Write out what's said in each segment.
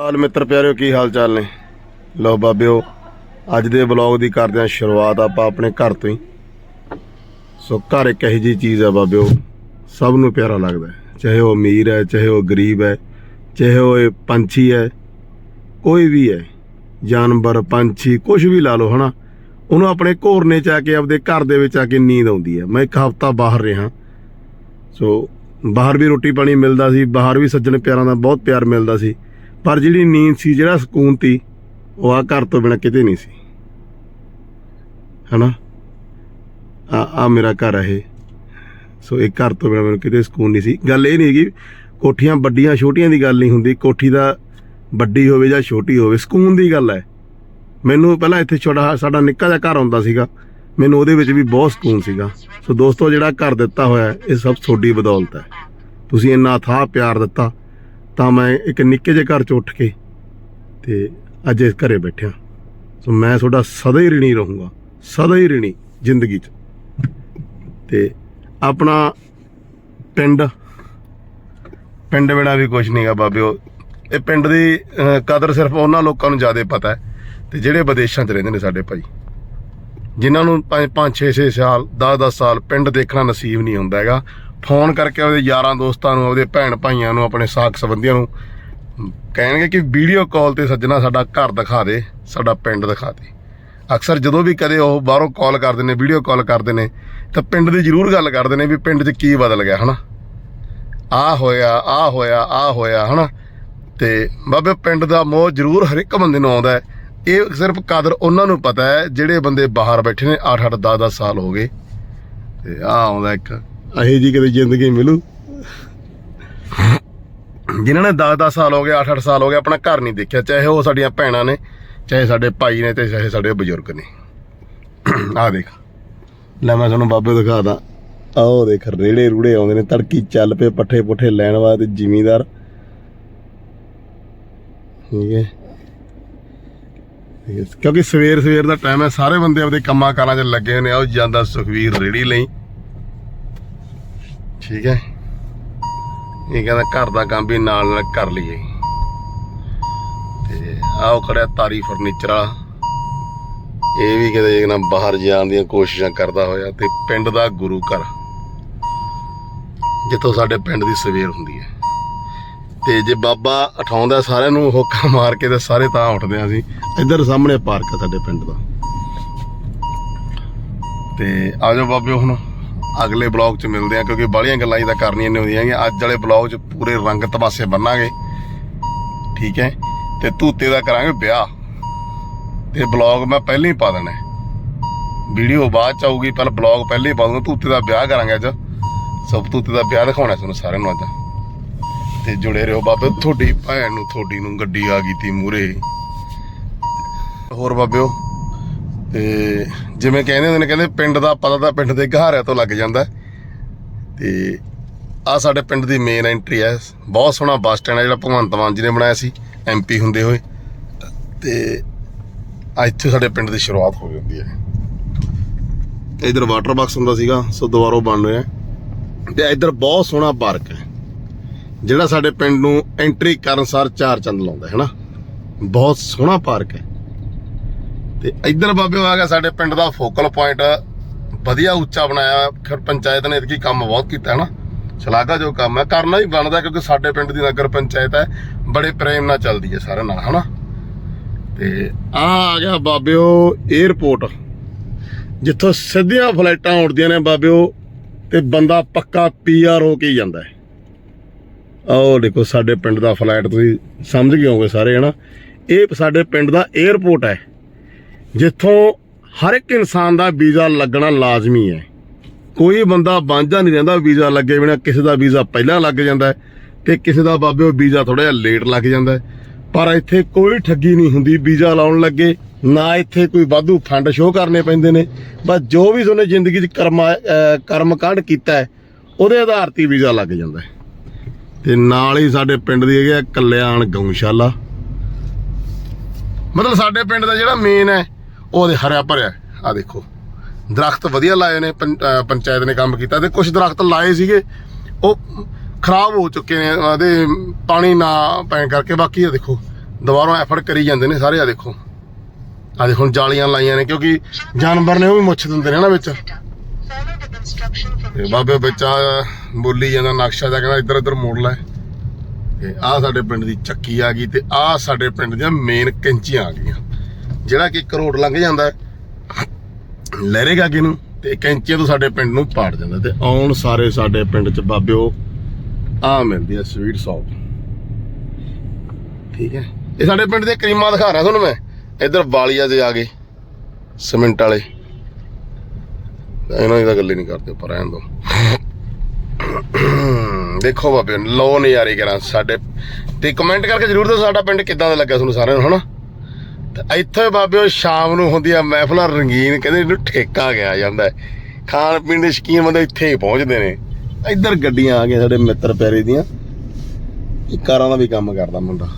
ਹਾਲ ਮਿੱਤਰ ਪਿਆਰਿਓ, ਕੀ ਹਾਲ ਚਾਲ ਨੇ? ਲੋ ਬਾਬਿਓ, ਅੱਜ ਦੇ ਬਲੌਗ ਦੀ ਕਰਦੇ ਹਾਂ ਸ਼ੁਰੂਆਤ ਆਪਾਂ ਆਪਣੇ ਘਰ ਤੋਂ ਹੀ। ਸੋ ਘਰ ਇੱਕ ਇਹੋ ਜੀ ਚੀਜ਼ ਹੈ ਬਾਬਿਓ, ਸਭ ਨੂੰ ਪਿਆਰਾ ਲੱਗਦਾ ਚਾਹੇ ਉਹ ਅਮੀਰ ਹੈ, ਚਾਹੇ ਉਹ ਗਰੀਬ ਹੈ, ਚਾਹੇ ਉਹ ਇਹ ਪੰਛੀ ਹੈ, ਕੋਈ ਵੀ ਹੈ, ਜਾਨਵਰ, ਪੰਛੀ ਕੁਝ ਵੀ ਲਾ ਲਓ, ਹਨਾ? ਉਹਨੂੰ ਆਪਣੇ ਘੋਰਨੇ ਚ ਆ ਕੇ, ਆਪਦੇ ਘਰ ਦੇ ਵਿੱਚ ਆ ਕੇ ਨੀਂਦ ਆਉਂਦੀ ਹੈ। ਮੈਂ ਇੱਕ ਹਫਤਾ ਬਾਹਰ ਰਿਹਾ। ਸੋ ਬਾਹਰ ਵੀ ਰੋਟੀ ਪਾਣੀ ਮਿਲਦਾ ਸੀ, ਬਾਹਰ ਵੀ ਸੱਜਣ ਪਿਆਰਾਂ ਦਾ ਬਹੁਤ ਪਿਆਰ ਮਿਲਦਾ ਸੀ। ਪਰ ਜਿਹੜੀ ਨੀਂਦ ਸੀ, ਜਿਹੜਾ ਸਕੂਨ ਸੀ, ਉਹ ਆ ਘਰ ਤੋਂ ਬਿਨਾ ਕਿਤੇ ਨਹੀਂ ਸੀ। ਹਨਾ? ਆ ਆ ਮੇਰਾ ਘਰ ਹੈ ਇਹ। ਸੋ ਇਹ ਘਰ ਤੋਂ ਬਿਨਾ ਮੈਨੂੰ ਕਿਤੇ ਸਕੂਨ ਨਹੀਂ ਸੀ। ਗੱਲ ਇਹ ਨਹੀਂ ਕਿ ਕੋਠੀਆਂ ਵੱਡੀਆਂ, ਛੋਟੀਆਂ ਦੀ ਗੱਲ ਨਹੀਂ ਹੁੰਦੀ। ਕੋਠੀ ਦਾ ਵੱਡੀ ਹੋਵੇ ਜਾਂ ਛੋਟੀ ਹੋਵੇ, ਸਕੂਨ ਦੀ ਗੱਲ ਹੈ। ਮੈਨੂੰ ਪਹਿਲਾਂ ਇੱਥੇ ਛੋਟਾ ਸਾਡਾ ਨਿੱਕਾ ਜਿਹਾ ਘਰ ਹੁੰਦਾ ਸੀਗਾ। ਮੈਨੂੰ ਉਹਦੇ ਵਿੱਚ ਵੀ ਬਹੁਤ ਸਕੂਨ ਸੀਗਾ। ਸੋ ਦੋਸਤੋ, ਜਿਹੜਾ ਘਰ ਦਿੱਤਾ ਹੋਇਆ ਇਹ ਸਭ ਤੁਹਾਡੀ ਬਦੌਲਤ ਹੈ। ਤੁਸੀਂ ਇੰਨਾ ਥਾਂ ਪਿਆਰ ਦਿੱਤਾ। ਤਾਂ ਮੈਂ ਇੱਕ ਨਿੱਕੇ ਜਿਹੇ ਘਰ ਚ ਉੱਠ ਕੇ ਤੇ ਅੱਜ ਇਸ ਘਰੇ ਬੈਠਿਆ। ਸੋ ਮੈਂ ਤੁਹਾਡਾ ਸਦਾ ਹੀ ਰਿਣੀ ਰਹੂੰਗਾ, ਸਦਾ ਹੀ ਰਿਣੀ ਜ਼ਿੰਦਗੀ 'ਚ। ਤੇ ਆਪਣਾ ਪਿੰਡ ਪਿੰਡ ਬਿਨਾ ਵੀ ਕੁਝ ਨਹੀਂਗਾ ਬਾਬਿਓ। ਇਹ ਪਿੰਡ ਦੀ ਕਦਰ ਸਿਰਫ ਉਹਨਾਂ ਲੋਕਾਂ ਨੂੰ ਜ਼ਿਆਦਾ ਪਤਾ ਹੈ ਤੇ ਜਿਹੜੇ ਵਿਦੇਸ਼ਾਂ 'ਚ ਰਹਿੰਦੇ ਨੇ ਸਾਡੇ ਭਾਈ। ਜਿਨ੍ਹਾਂ ਨੂੰ 5 5 6 6 ਸਾਲ 10 10 ਸਾਲ ਪਿੰਡ ਦੇਖਣਾ ਨਸੀਬ ਨਹੀਂ ਹੁੰਦਾ ਹੈਗਾ। ਫੋਨ ਕਰਕੇ ਉਹਦੇ ਯਾਰਾਂ ਦੋਸਤਾਂ ਨੂੰ, ਉਹਦੇ ਭੈਣ ਭਾਈਆਂ ਨੂੰ, ਆਪਣੇ ਸਾਕ ਸੰਬੰਧੀਆਂ ਨੂੰ ਕਹਿਣਗੇ ਕਿ ਵੀਡੀਓ ਕਾਲ ਤੇ ਸੱਜਣਾ ਸਾਡਾ ਘਰ ਦਿਖਾ ਦੇ, ਸਾਡਾ ਪਿੰਡ ਦਿਖਾ ਦੇ। ਅਕਸਰ ਜਦੋਂ ਵੀ ਕਦੇ ਉਹ ਬਾਹਰੋਂ ਕਾਲ ਕਰਦੇ ਨੇ, ਵੀਡੀਓ ਕਾਲ ਕਰਦੇ ਨੇ, ਤਾਂ ਪਿੰਡ ਦੀ ਜ਼ਰੂਰ ਗੱਲ ਕਰਦੇ ਨੇ ਵੀ ਪਿੰਡ 'ਚ ਕੀ ਬਦਲ ਗਿਆ, ਹਨਾ? ਆ ਹੋਇਆ ਆ ਹੋਇਆ ਆ ਹੋਇਆ, ਹਨਾ? ਤੇ ਬਾਬੇ, ਪਿੰਡ ਦਾ ਮੋਹ ਜ਼ਰੂਰ ਹਰ ਇੱਕ ਬੰਦੇ ਨੂੰ ਆਉਂਦਾ ਹੈ। ਇਹ ਸਿਰਫ ਕਦਰ ਉਹਨਾਂ ਨੂੰ ਪਤਾ ਹੈ, ਜਿਹੜੇ ਬੰਦੇ ਬਾਹਰ ਬੈਠੇ ਨੇ 8 8 10 10 ਸਾਲ ਹੋ ਗਏ। ਤੇ ਆ ਆਉਂਦਾ ਇੱਕ ਅਹੀ ਜੀ ਕਦੇ ਜ਼ਿੰਦਗੀ ਮਿਲੂ। ਜਿਨ੍ਹਾਂ ਨੇ 10 10 ਸਾਲ ਹੋ ਗਏ 8 8 ਸਾਲ ਹੋ ਗਏ, ਆਪਣਾ ਘਰ ਨਹੀਂ ਦੇਖਿਆ, ਚਾਹੇ ਉਹ ਸਾਡੀਆਂ ਭੈਣਾਂ ਨੇ, ਚਾਹੇ ਸਾਡੇ ਭਾਈ ਨੇ, ਤੇ ਚਾਹੇ ਸਾਡੇ ਬਜ਼ੁਰਗ ਨੇ। ਆ ਦੇਖ। ਲੈ ਮੈਂ ਤੁਹਾਨੂੰ ਬਾਬੇ ਦਿਖਾਦਾ ਆਹ ਦੇਖ ਰੇੜੇ ਰੂੜੇ ਆਉਂਦੇ ਨੇ, ਤੜਕੀ ਚੱਲ ਪਏ ਪੱਠੇ ਪੁੱਠੇ ਲੈਣ ਵਾਸਤੇ ਜ਼ਿਮੀਦਾਰ। ਠੀਕ ਹੈ। ਕਿਉਂਕਿ ਸਵੇਰ ਸਵੇਰ ਦਾ ਟਾਈਮ ਹੈ, ਸਾਰੇ ਬੰਦੇ ਆਪਦੇ ਕੰਮਾਂ ਕਾਰਾਂ 'ਚ ਲੱਗੇ ਹੋਏ ਨੇ। ਆਓ ਜਾਂਦਾ ਸੁਖਵੀਰ ਰੇੜੀ ਲਈ। ਠੀਕ ਹੈ? ਇਹ ਕਹਿੰਦਾ ਘਰ ਦਾ ਕੰਮ ਵੀ ਨਾਲ ਨਾਲ ਕਰ ਲਈਏ। ਤੇ ਆਓ ਖੜਿਆ ਤਾਰੀ ਫਰਨੀਚਰ ਵਾਲਾ। ਇਹ ਵੀ ਕਿਤੇ ਨਾ ਬਾਹਰ ਜਾਣ ਦੀਆਂ ਕੋਸ਼ਿਸ਼ਾਂ ਕਰਦਾ ਹੋਇਆ ਤੇ ਪਿੰਡ ਦਾ ਗੁਰੂ ਘਰ। ਜਿੱਥੋਂ ਸਾਡੇ ਪਿੰਡ ਦੀ ਸਵੇਰ ਹੁੰਦੀ ਹੈ। ਤੇ ਜੇ ਬਾਬਾ ਉਠਾਉਂਦਾ ਸਾਰਿਆਂ ਨੂੰ, ਹੋਕਾ ਮਾਰ ਕੇ ਤੇ ਸਾਰੇ ਤਾਂ ਉੱਠਦੇ ਆ ਅਸੀਂ। ਇੱਧਰ ਸਾਹਮਣੇ ਪਾਰਕ ਆ ਸਾਡੇ ਪਿੰਡ ਦਾ। ਤੇ ਆਜੋ ਬਾਬੇ ਹੁਣ। ਅਗਲੇ ਬਲੌਗ 'ਚ ਮਿਲਦੇ ਆ ਕਿਉਂਕਿ ਬਾਹਲੀਆਂ ਗੱਲਾਂ ਹੀ ਤਾਂ ਕਰਨੀਆਂ ਨਹੀਂ ਹੁੰਦੀਆਂ ਹੈਗੀਆਂ ਅੱਜ ਵਾਲੇ ਬਲੌਗ 'ਚ ਪੂਰੇ ਰੰਗ ਤਮਾਸ਼ੇ ਬੰਨਾਂਗੇ ਠੀਕ ਹੈ? ਤੇ ਧੂਤੇ ਦਾ ਕਰਾਂਗੇ ਵਿਆਹ। ਤੇ ਬਲੌਗ ਮੈਂ ਪਹਿਲਾਂ ਹੀ ਪਾ ਦੇਣਾ ਵੀਡੀਓ ਬਾਅਦ ਚ ਆਊਗੀ ਪਰ ਬਲੌਗ ਪਹਿਲਾਂ ਹੀ ਪਾ ਦੂੰਗਾ। ਧੂਤੇ ਦਾ ਵਿਆਹ ਕਰਾਂਗੇ ਅੱਜ। ਸਭ ਧੂਤੇ ਦਾ ਵਿਆਹ ਦਿਖਾਉਣਾ ਤੁਹਾਨੂੰ ਸਾਰਿਆਂ ਨੂੰ ਅੱਜ। ਤੇ ਜੁੜੇ ਰਹੋ ਬਾਬੇ, ਤੁਹਾਡੀ ਭੈਣ ਨੂੰ, ਤੁਹਾਡੀ ਨੂੰ ਗੱਡੀ ਆ ਗਈ ਤੀ ਮੂਰੇ ਹੋਰ ਬਾਬਿਓ ਤੇ ਜਿਵੇਂ ਕਹਿੰਦੇ ਹੁੰਦੇ ਨੇ, ਕਹਿੰਦੇ ਪਿੰਡ ਦਾ ਪਤਾ ਤਾਂ ਪਿੰਡ ਦੇ ਘਹਾਰਿਆਂ ਤੋਂ ਲੱਗ ਜਾਂਦਾ। ਹੈ। ਤੇ ਆ ਸਾਡੇ ਪਿੰਡ ਦੀ ਮੇਨ ਐਂਟਰੀ ਹੈ। ਬਹੁਤ ਸੋਹਣਾ ਬੱਸ ਸਟੈਂਡ ਹੈ ਜਿਹੜਾ ਭਗਵੰਤ ਮਾਨ ਜੀ ਨੇ ਬਣਾਇਆ ਸੀ ਐਮਪੀ ਹੁੰਦੇ ਹੋਏ। ਤੇ ਆ ਇੱਥੇ ਸਾਡੇ ਪਿੰਡ ਦੀ ਸ਼ੁਰੂਆਤ ਹੋ ਜਾਂਦੀ ਹੈ। ਇਧਰ ਵਾਟਰ ਬਾਕਸ ਹੁੰਦਾ ਸੀਗਾ, ਸੋ ਦੁਬਾਰਾ ਬਣ ਰਿਹਾ। ਤੇ ਇਧਰ ਬਹੁਤ ਸੋਹਣਾ ਪਾਰਕ ਹੈ। ਜਿਹੜਾ ਸਾਡੇ ਪਿੰਡ ਨੂੰ ਐਂਟਰੀ ਕਰਨ ਸਾਰ ਚਾਰ ਚੰਦ ਲਾਉਂਦਾ ਹੈ ਨਾ? ਬਹੁਤ ਸੋਹਣਾ ਪਾਰਕ ਹੈ। ਤੇ ਇੱਧਰ ਬਾਬੇ ਆ ਗਿਆ ਸਾਡੇ ਪਿੰਡ ਦਾ ਫੋਕਲ ਪੁਆਇੰਟ। ਵਧੀਆ ਉੱਚਾ ਬਣਾਇਆ ਖਰ ਪੰਚਾਇਤ ਨੇ ਇਤਕੀ ਕੰਮ ਬਹੁਤ ਕੀਤਾ ਹੈ ਨਾ ਸ਼ਲਾਘਾ ਜੋ ਕੰਮ ਹੈ, ਕਰਨਾ ਹੀ ਬਣਦਾ ਕਿਉਂਕਿ ਸਾਡੇ ਪਿੰਡ ਦੀ ਨਗਰ ਪੰਚਾਇਤ ਹੈ, ਬੜੇ ਪ੍ਰੇਮ ਨਾਲ ਚੱਲਦੀ ਹੈ ਸਾਰਿਆਂ ਨਾਲ, ਹਨਾ? ਤੇ ਆ ਆ ਗਿਆ ਬਾਬਿਓ 에어ਪੋਰਟ ਜਿੱਥੋਂ ਸਿੱਧੀਆਂ ਫਲਾਈਟਾਂ ਉੱਡਦੀਆਂ ਨੇ ਬਾਬਿਓ, ਤੇ ਬੰਦਾ ਪੱਕਾ ਪੀਆਰ ਹੋ ਕੇ ਜਾਂਦਾ ਹੈ। ਆਓ ਦੇਖੋ ਸਾਡੇ ਪਿੰਡ ਦਾ ਫਲਾਈਟ, ਤੁਸੀਂ ਸਮਝ ਗਏ ਹੋਗੇ ਸਾਰੇ, ਹਨਾ? ਇਹ ਸਾਡੇ ਪਿੰਡ ਦਾ 에어ਪੋਰਟ ਹੈ। ਜਿੱਥੋਂ ਹਰ ਇੱਕ ਇਨਸਾਨ ਦਾ ਵੀਜ਼ਾ ਲੱਗਣਾ ਲਾਜ਼ਮੀ ਹੈ। ਕੋਈ ਬੰਦਾ ਵਾਂਝਾ ਨਹੀਂ ਰਹਿੰਦਾ ਵੀਜ਼ਾ ਲੱਗੇ ਬਿਨਾ, ਕਿਸੇ ਦਾ ਵੀਜ਼ਾ ਪਹਿਲਾਂ ਲੱਗ ਜਾਂਦਾ ਹੈ ਤੇ ਕਿਸੇ ਦਾ ਬਾਬਿਓ ਵੀਜ਼ਾ ਥੋੜਾ ਜਿਹਾ ਲੇਟ ਲੱਗ ਜਾਂਦਾ ਪਰ ਇੱਥੇ ਕੋਈ ਠੱਗੀ ਨਹੀਂ ਹੁੰਦੀ ਵੀਜ਼ਾ ਲਾਉਣ ਲੱਗੇ, ਨਾ ਇੱਥੇ ਕੋਈ ਵਾਧੂ ਫੰਡ ਸ਼ੋਅ ਕਰਨੇ ਪੈਂਦੇ ਨੇ। ਬਸ ਜੋ ਵੀ ਤੁਹਾਨੇ ਜ਼ਿੰਦਗੀ 'ਚ ਕਰਮ ਕਰਮ ਕਾਂਡ ਕੀਤਾ ਹੈ, ਉਹਦੇ ਆਧਾਰ ਤੇ ਵੀਜ਼ਾ ਲੱਗ ਜਾਂਦਾ ਹੈ। ਤੇ ਨਾਲ ਹੀ ਸਾਡੇ ਪਿੰਡ ਦੀ ਹੈਗੀ ਆ ਕਲਿਆਣ ਗਊਸ਼ਾਲਾ। ਮਤਲਬ ਸਾਡੇ ਪਿੰਡ ਦਾ ਜਿਹੜਾ ਮੇਨ ਹੈ ਉਹਦੇ ਹਰਿਆ ਭਰਿਆ ਆ ਦੇਖੋ। ਦਰਖਤ ਵਧੀਆ ਲਾਏ ਨੇ ਪੰਚਾਇਤ ਨੇ ਕੰਮ ਕੀਤਾ ਤੇ ਕੁਝ ਦਰਖਤ ਲਾਏ ਸੀਗੇ। ਉਹ ਖਰਾਬ ਹੋ ਚੁੱਕੇ ਨੇ, ਉਹਦੇ ਪਾਣੀ ਨਾ ਪੈਣ ਕਰਕੇ। ਬਾਕੀ ਇਹ ਦੇਖੋ, ਦੁਬਾਰਾ ਐਫਰਟ ਕਰੀ ਜਾਂਦੇ ਨੇ ਸਾਰੇ ਆ ਦੇਖੋ। ਆ ਦੇਖੋ ਜਾਲੀਆਂ ਲਾਈਆਂ ਨੇ, ਕਿਉਂਕਿ ਜਾਨਵਰ ਨੇ ਉਹ ਵੀ ਮੁੱਛ ਦਿੰਦੇ ਨੇ ਨਾ ਵਿੱਚ। ਤੇ ਬਾਬੇ ਬੱਚਾ ਬੋਲੀ ਜਾਂਦਾ, ਨਕਸ਼ਾ ਦਾ ਕਹਿੰਦਾ, ਇੱਧਰ ਇੱਧਰ ਮੋੜ ਲੈ। ਤੇ ਆਹ ਸਾਡੇ ਪਿੰਡ ਦੀ ਚੱਕੀ ਆ ਗਈ ਤੇ ਆਹ ਸਾਡੇ ਪਿੰਡ ਦੀਆਂ ਮੇਨ ਕੈਂਚੀਆਂ ਆ ਗਈਆਂ। ਜਿਹੜਾ ਕਿ ਕਰੋੜ ਲੰਘ ਜਾਂਦਾ ਲਹਿਰੇਗਾ ਕਿ ਨੂੰ ਤੇ ਕੈਂਚੀਆਂ ਤੋਂ ਸਾਡੇ ਪਿੰਡ ਨੂੰ ਪਾੜ ਜਾਂਦਾ ਤੇ ਆਉਣ ਸਾਰੇ ਸਾਡੇ ਪਿੰਡ ਚ ਬਾਬਿਓ, ਆ ਮਿਲਦੀ ਆ ਸਵੀਟ ਸੌਪ ਠੀਕ ਹੈ? ਇਹ ਸਾਡੇ ਪਿੰਡ ਦੇ ਕਰੀਮਾਂ ਦਿਖਾ ਰਿਹਾ ਤੁਹਾਨੂੰ ਮੈਂ। ਇੱਧਰ ਵਾਲੀਆ ਦੇ ਆ ਗਏ ਸਿਮੈਂਟ ਵਾਲੇ। ਇਹਨਾਂ ਦੀ ਤਾਂ ਗੱਲ ਹੀ ਨਹੀਂ ਕਰਦੇ ਪਰ ਰਹਿਣ ਦੋ ਦੇਖੋ ਬਾਬੇ ਲੋ ਨਜ਼ਾਰੇ ਕਰਾਂ ਸਾਡੇ। ਤੇ ਕਮੈਂਟ ਕਰਕੇ ਜਰੂਰ ਦੱਸੋ ਸਾਡਾ ਪਿੰਡ ਕਿੱਦਾਂ ਦਾ ਲੱਗਾ ਤੁਹਾਨੂੰ ਸਾਰਿਆਂ ਨੂੰ, ਹਨਾ? ਇੱਥੇ ਬਾਬੇ ਸ਼ਾਮ ਨੂੰ ਹੁੰਦੀਆਂ ਮਹਿਫਲਾਂ ਰੰਗੀਨ, ਕਹਿੰਦੇ ਇਹਨੂੰ ਠੇਕਾ ਗਿਆ ਜਾਂਦਾ ਖਾਣ ਪੀਣ ਦੇ ਸ਼ਕੀਨ ਬੰਦੇ ਇੱਥੇ ਹੀ ਪਹੁੰਚਦੇ ਨੇ। ਇੱਧਰ ਗੱਡੀਆਂ ਆ ਗਈਆਂ ਸਾਡੇ ਮਿੱਤਰ ਪਿਆਰੇ ਦੀਆਂ। ਇਹ ਕਾਰਾਂ ਦਾ ਵੀ ਕੰਮ ਕਰਦਾ ਮੁੰਡਾ।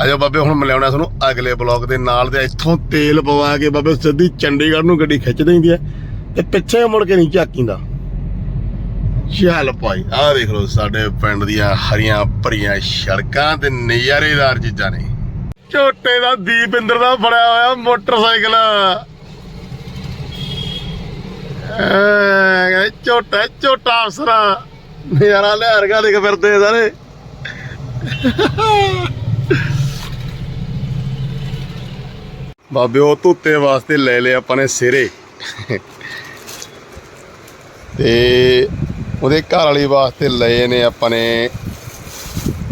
ਆਜੋ ਬਾਬੇ, ਹੁਣ ਮਿਲਾਉਣਾ ਤੁਹਾਨੂੰ ਅਗਲੇ ਬਲੌਗ ਦੇ ਨਾਲ ਤੇ ਇੱਥੋਂ ਤੇਲ ਪਵਾ ਕੇ ਬਾਬੇ, ਸਿੱਧੀ ਚੰਡੀਗੜ੍ਹ ਨੂੰ ਗੱਡੀ ਖਿੱਚ ਦਿੰਦੀ ਹੈ ਤੇ ਪਿੱਛੇ ਮੁੜ ਕੇ ਨਹੀਂ ਝਾਕੀਂਦਾ ਚੱਲ ਭਾਈ, ਆਹ ਦੇਖ ਲਓ ਸਾਡੇ ਪਿੰਡ ਦੀਆਂ ਹਰੀਆਂ ਭਰੀਆਂ ਸੜਕਾਂ ਤੇ ਨਜ਼ਾਰੇਦਾਰ ਚੀਜ਼ਾਂ ਨੇ। ਝੋਟੇ ਦਾ ਦੀਪਿੰਦਰ ਦਾ ਫੜਿਆ ਹੋਇਆ ਮੋਟਰਸਾਈਕਲ। ਕਹਿੰਦੇ, ਝੋਟਾ ਝੋਟਾ ਅਫਸਰਾ। ਨਜ਼ਾਰਾ ਲੈ ਰਗਾ ਦੇਖ ਫਿਰਦੇ ਸਾਰੇ। ਬਾਬੇ, ਉਹ ਧੁੱਤੇ ਵਾਸਤੇ ਲੈ ਲਏ ਆਪਾਂ ਨੇ ਸਿਰੇ। ਤੇ ਉਹਦੇ ਘਰ ਵਾਲੀ ਵਾਸਤੇ ਲਏ ਨੇ ਆਪਾਂ ਨੇ,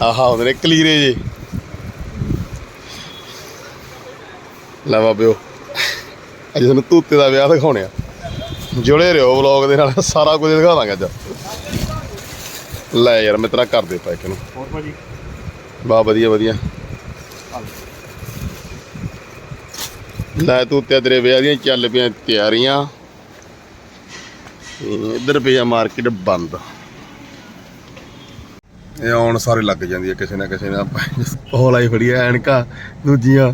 ਆਹਾ ਉਹਦੇ ਨੇ ਕਲੀਰੇ ਜੇ ਲੈ ਬਾਬਿਓ ਅੱਜ ਤੁਹਾਨੂੰ ਧੂਤੇ ਦਾ ਵਿਆਹ ਦਿਖਾਉਣੇ ਆ। ਜੁੜੇ ਰਹੋ ਵਲੌਗ ਦੇ ਨਾਲ ਸਾਰਾ ਕੁਝ ਦਿਖਾ ਦਾਂਗੇ ਅੱਜ। ਲੈ ਯਾਰ ਮਿੱਤਰਾ ਕਰ ਦੇ ਪੈਕ ਨੂੰ। ਹੋਰ ਭਾਜੀ? ਬਾ ਵਧੀਆ ਵਧੀਆ। ਲੈ ਤੂੰ ਤੇ ਤੇਰੇ ਵਿਆਹ ਦੀਆਂ ਚੱਲ ਪਈਆਂ ਤਿਆਰੀਆਂ। ਤੇ ਇੱਧਰ ਪਿਆ ਮਾਰਕੀਟ ਬੰਦ। ਇਹ ਆਉਣ ਸਾਰੇ ਲੱਗ ਜਾਂਦੀ ਹੈ ਕਿਸੇ ਨਾ ਕਿਸੇ ਨਾਲ ਉਹ ਲਾਈ ਫੜੀ ਐਨਕਾਂ ਦੂਜੀਆਂ।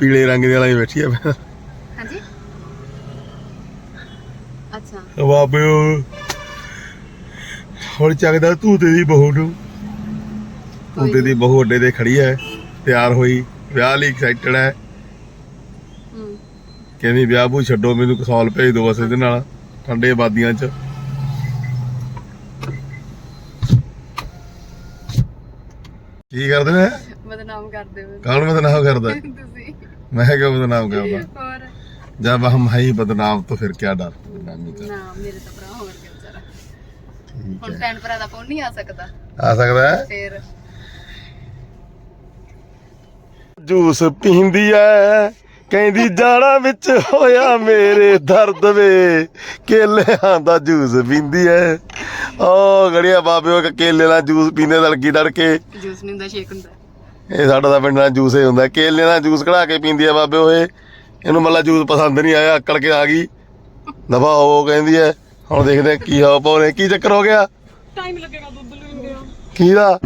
ਪੀਲੇ ਰੰਗ ਦੀਆਂ ਲਾਈ ਬੈਠੀ ਆ ਹਾਂਜੀ? ਅੱਛਾ। ਬਾਬੇ ਹੁਣ ਚੱਕਦਾ ਤੂੰ ਤੇ ਦੀ ਬਹੂ ਨੂੰ। ਤੂੰ ਤੇ ਦੀ ਬਹੂ ਅੱਡੇ ਤੇ ਖੜੀ ਹੈ ਤਿਆਰ ਹੋਈ ਵਿਆਹ ਲਈ ਐਕਸਾਈਟਡ ਹੈ ਹੂੰ। ਕਹਿੰਦੀ ਵਿਆਹ ਬੂ ਛੱਡੋ ਮੈਨੂੰ ਕਸੌਲ ਭੇਜ ਦਿਓ ਬਸ ਇਹਦੇ ਨਾਲ ਠੰਡੇ ਆਬਾਦੀਆਂ 'ਚ। ਕੀ ਕਰਦੇ ਨੇ? ਬਦਨਾਮ ਕਰਦੇ ਹੋ ਕੌਣ ਬਦਨਾਮ ਕਰਦਾ? ਹੈ? ਤੁਸੀਂ ਮੈਂ ਕਿਉਂ ਬਦਨਾਮ ਕਰਦਾ ਹੋਰ जब हम है ही बदनाम तो फिर क्या डर बदनामी का ਨਾ ਮੇਰੇ ਤਾਂ ਭਰਾ ਹੋਰ ਕੇ ਵਿਚਾਰਾ ठीक ਹੁਣ है ਭੈਣ ਭਰਾ ਦਾ ਫੋਨ ਨਹੀਂ ਆ ਸਕਦਾ आ सकता है ਫੇਰ ਜੂਸ ਪੀਂਦੀ ਐ ਕਹਿੰਦੀ ਜਾਣਾ ਵਿੱਚ ਹੋਇਆ ਮੇਰੇ ਦਰਦ ਵੇ ਕੇਲਿਆਂ ਦਾ ਜੂਸ ਪੀਂਦੀ ਐ ਓ ਗੜੀਆ ਬਾਬੇ ਉਹ ਕੇਲੇ ਦਾ ਜੂਸ ਪੀਂਦੇ ਤੜਕੀ ਤੜਕੇ ਜੂਸ ਨਹੀਂ ਹੁੰਦਾ ਸ਼ੇਕ ਹੁੰਦਾ ਇਹ ਸਾਡਾ ਤਾਂ ਪਿੰਡਾਂ ਜੂਸ ਹੀ ਹੁੰਦਾ। ਕੇਲੇ ਦਾ ਜੂਸ ਕਢਾ ਕੇ ਪੀਂਦੀ ਐ ਬਾਬੇ ਓਏ ਇਹਨੂੰ ਮੱਲਾ ਜੂਸ ਪਸੰਦ ਨਹੀਂ ਆਇਆ ਅਕਲ ਕੇ ਆ ਗਈ। ਦਫਾ ਹੋ ਕਹਿੰਦੀ ਐ ਹੁਣ ਦੇਖਦੇ ਆ ਕੀ ਹੋ ਪਾਉਣੇ ਕੀ ਚੱਕਰ ਹੋ ਗਿਆ? ਟਾਈਮ ਲੱਗੇਗਾ ਦੁੱਧ ਲੈਂਦੇ ਆ ਕੀ ਦਾ ਆ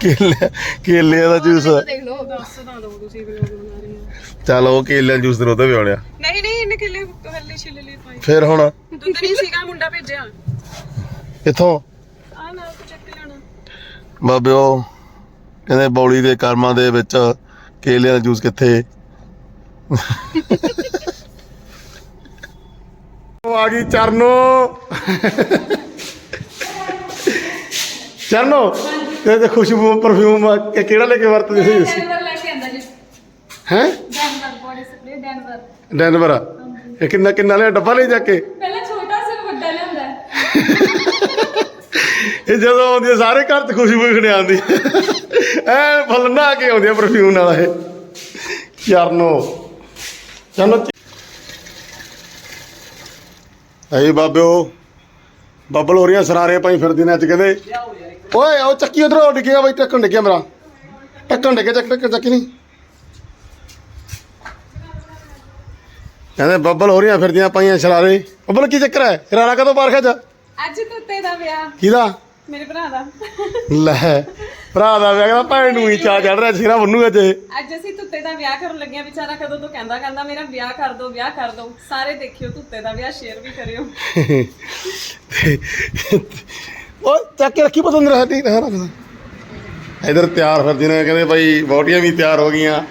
ਕੇਲੇ ਕੇਲਿਆਂ ਦਾ ਜੂਸ। ਦੇਖ ਲਓ। ਦੱਸ ਤਾਂ ਦੋ ਤੁਸੀਂ ਵਲੋਗ ਬਣਾ ਰਹੇ ਹੋ ਚੱਲ ਉਹ ਕੇਲਿਆਂ ਦਾ ਜੂਸ ਤੇ ਉਹਦਾ ਵੀ ਆਉਣਿਆ ਨਹੀਂ ਨਹੀਂ ਇਹਨੇ ਕਿਲੇ ਹੱਲੇ ਛਿੱਲੇ ਲਈ ਪਾਈ ਫਿਰ ਹੁਣ? ਦੁੱਧ ਨਹੀਂ ਸੀਗਾ ਮੁੰਡਾ ਭੇਜਿਆ। ਕਿੱਥੋਂ ਆ ਨਾਲ ਤੋਂ ਚੱਕ ਕੇ ਲੈਣਾ ਬਾਬੇ ਉਹ ਕਹਿੰਦੇ ਬੌਲੀ ਦੇ ਕਰਮਾਂ ਦੇ ਵਿੱਚ ਕੇਲਿਆਂ ਦਾ ਜੂਸ ਕਿੱਥੇ? ਉਹ ਆ ਗਈ ਚਰਨੋ। ਚਰਨੋ ਤੇ ਤੇ ਖੁਸ਼ਬੂ ਪਰਫਿਊਮ ਕਿਹੜਾ ਲੈ ਕੇ ਵਰਤਦੇ ਸੀ? ਤੁਸੀਂ ਡੈਨਵਰ ਲੈ ਕੇ ਆਂਦਾ ਜੀ। ਹੈ? Denver body spray Denver. Denver ਇਹ ਕਿੰਨਾ ਕਿੰਨਾ ਲਿਆ ਡੱਬਾ ਲੈ ਜਾ ਕੇ? ਪਹਿਲਾਂ ਛੋਟਾ ਸੀ ਵੱਡਾ ਲਿਆਂਦਾ ਹੈ। ਇਹ ਜਦੋਂ ਆਉਂਦੀ ਆ, ਸਾਰੇ ਘਰ ਚ ਖੁਸ਼ਬੂ ਹੀ ਖੜਿਆ ਆਉਂਦੀ। ਐ ਫੁੱਲ ਨਹਾ ਕੇ ਆਉਂਦੀ ਪਰਫਿਊਮ ਨਾਲ ਇਹ। ਚਰਨੋ ਚਲੋ ਐ ਬਾਬਿਓ ਬੱਬਲ ਹੋ ਰਹੀਆਂ ਸਰਾਰੇ ਪਾਈ ਫਿਰਦੀ ਨੇ ਅੱਜ ਕਹਿੰਦੇ ਓਏ ਉਹ ਚੱਕੀ ਉਧਰੋਂ ਡਿੱਗਿਆ ਬਈ ਟੱਕਣ ਡਿੱਗਿਆ ਮੇਰਾ। ਟੱਕਣ ਡਿੱਗਿਆ ਚੱਕ ਟੱਕ ਚੱਕੀ ਨਹੀਂ। ਕਹਿੰਦੇ ਬੱਬਲ ਹੋ ਰਹੀਆਂ ਫਿਰਦੀਆਂ ਪਾਈਆਂ ਸਰਾਰੇ। ਬੱਬਲ ਕੀ ਚੱਕਰ ਹੈ? ਸਰਾਰਾ ਕਦੋਂ ਬਾਹਰ ਖਿੱਚ ਅੱਜ ਕੁੱਤੇ ਦਾ ਵਿਆਹ। ਕਿਹਦਾ? ਮੇਰੇ ਭਰਾ ਦਾ। ਲੈ ਭਰਾ ਦਾ ਵਿਆਹ ਕਹਿੰਦਾ ਭੈਣ ਨੂੰ ਹੀ ਚਾ ਚੜ ਰਿਹਾ ਸਿਰਾ ਬੰਨੂ ਅੱਜ। ਇਹ। ਅੱਜ ਅਸੀਂ ਤੁੱਤੇ ਦਾ ਵਿਆਹ ਕਰਨ ਲੱਗੇ ਆ ਵਿਚਾਰਾ ਕਦੋਂ ਤੋਂ ਕਹਿੰਦਾ ਕਹਿੰਦਾ ਮੇਰਾ ਵਿਆਹ ਕਰ ਦਿਓ ਵਿਆਹ ਕਰ ਦਿਓ ਸਾਰੇ ਦੇਖਿਓ ਤੁੱਤੇ ਦਾ ਵਿਆਹ ਸ਼ੇਅਰ ਵੀ ਕਰਿਓ। ਤੇ ਓਏ ਚੱਕ ਕੇ ਰੱਖੀ ਪਤੰਦਰ ਸਾਡੀ ਰਹਿ ਰੱਖਦਾ ਇਧਰ ਤਿਆਰ ਫਿਰ ਜਿਹਨੇ ਕਹਿੰਦੇ ਭਾਈ ਬੋਟੀਆਂ ਵੀ ਤਿਆਰ ਹੋ ਗਈਆਂ।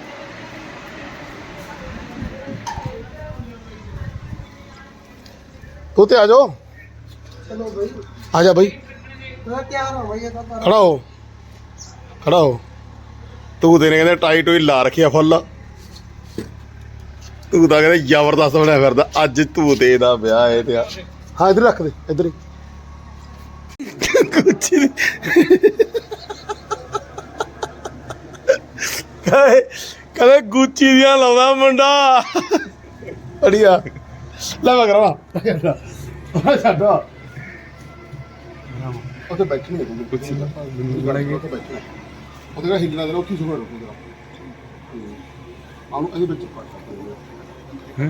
ਤੂੰ ਤੇ ਆ ਜਾਓ। ਚਲੋ ਬਈ। ਆ ਜਾ ਭਾਈ ਖੜਾ ਹੋ ਖੜਾ ਹੋ ਤੂੰ ਤੇ ਨੇ ਕਹਿੰਦੇ ਟਾਈਟ ਹੋਈ ਲਾ ਰੱਖਿਆ ਫੁੱਲ। ਤੂੰ ਤਾਂ ਕਹਿੰਦੇ ਜ਼ਬਰਦਸਤ ਬਣਿਆ ਫਿਰਦਾ। ਅੱਜ ਤੂੰ ਤੇ ਦਾ ਵਿਆਹ ਹੈ ਤੇ ਆ। ਹਾਂ ਇਧਰ ਰੱਖ ਦੇ ਇਧਰ ਹੀ। ਕੁਛ ਨਹੀਂ। ਕਹੇ ਕਹੇ ਗੁੱਚੀ ਦੀਆਂ ਲਾਉਂਦਾ ਮੁੰਡਾ। ਅੜੀਆ। ਲੈ ਮੈਂ ਕਰਾਵਾ। ਛੱਡੋ। ਉੱਥੇ ਬੈਠੀ ਨਹੀਂ ਕੋਈ ਕੁਛ ਬਣਾਏਗੀ ਉੱਥੇ ਬੈਠਣਾ ਉਹਦੇ ਨਾਲ ਹਿੱਲਣਾ ਦੇਣਾ ਉੱਥੇ ਸੁਣਾ ਰੁਕੂਗਾ ਆਉਂ ਇਹਦੇ ਵਿੱਚ ਪਾ ਸਕਦੇ